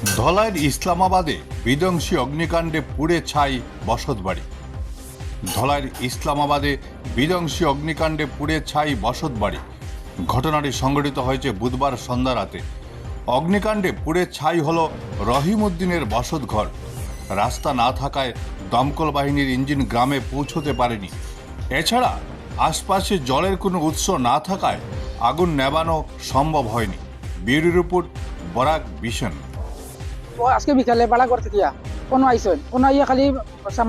ধলাইয়ের ইসলামাবাদে বিধ্বংসী অগ্নিকাণ্ডে পুড়ে ছাই বসতবাড়ি। ধলাইয়ের ইসলামাবাদে বিধ্বংসী অগ্নিকাণ্ডে পুড়ে ছাই বসতবাড়ি। ঘটনাটি সংঘটিত হয়েছে বুধবার সন্ধ্যা রাতে। অগ্নিকাণ্ডে পুড়ে ছাই হল রহিম উদ্দিনের বসতঘর। রাস্তা না থাকায় দমকল বাহিনীর ইঞ্জিন গ্রামে পৌঁছতে পারেনি। এছাড়া আশপাশে জলের কোনো উৎস না থাকায় আগুন নেবানো সম্ভব হয়নি। বিউরি রিপোর্ট বরাক বিশন আজকে বিকালে বাড়া করতে গিয়া কোনো আইসন কোনো আইয়া খালি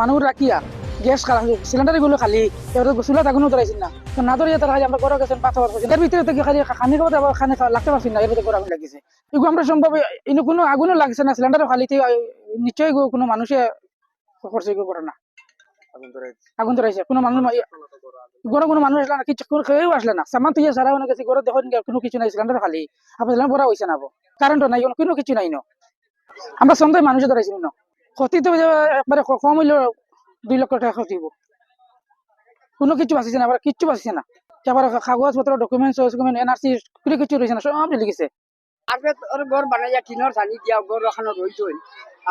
মানুষ রাখিয়া গ্যাস খালা সিলিন্ডারগুলো খালি এবার চুলা তাগুনো ধরাইছিল না। তো না ধরিয়া তারা খালি আমরা ঘরে গেছেন পাথর এর ভিতরে থেকে খালি খানি খাবার আবার খানি লাগতে পারছি না এর ভিতরে গরম লাগিছে। এগুলো আমরা সম্ভব ইনো কোনো আগুনও লাগছে না সিলিন্ডার খালিতে নিশ্চয়ই কোনো মানুষে করছে এগুলো করে না। আগুন ধরাইছে কোনো মানুষ গরম কোনো মানুষ আসলে না কিছু কোনো কেউ আসলে না। সামান তুই সারা গেছে ঘরে দেখুন কোনো কিছু নাই সিলিন্ডার খালি। আপনার ভরা হয়েছে না কারেন্টও নাই কোনো কিছু নাই ন। আমরা সন্ধ্যায় মানুষে ধরাইছি ন ক্ষতি তো একবারে কম হইলেও দুই লক্ষ টাকা ক্ষতি হইব কোনো কিছু বাঁচিছে না আবার কিচ্ছু বাঁচিছে না। আবার কাগজ পত্র ডকুমেন্টস ডকুমেন্ট এনআরসি কোনো কিছু রয়েছে না সব আগে ওর ঘর বানাইয়া টিনের ছানি দিয়া ঘর ওখানে রইছই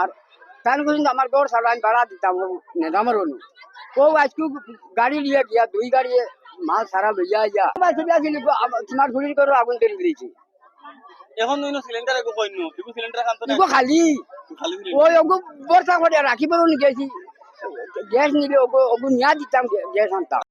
আর তার কিন্তু আমার ঘর ছাড়া আমি ভাড়া দিতাম নেদামের ও আজকে গাড়ি লিয়ে গিয়া দুই গাড়ি মাল সারা লইয়া ইয়া। তোমার ঘুরির করো আগুন তেল দিয়েছি এখন নইনো সিলিন্ডার একো কইন নো ইগো সিলিন্ডার খান তো না ইগো খালি খালি ওই ওগো বর্ষা করে রাখিবার গেছি। গ্যাস নিলে ওগো ওগো নিয়া দিতাম গ্যাস আনতাম।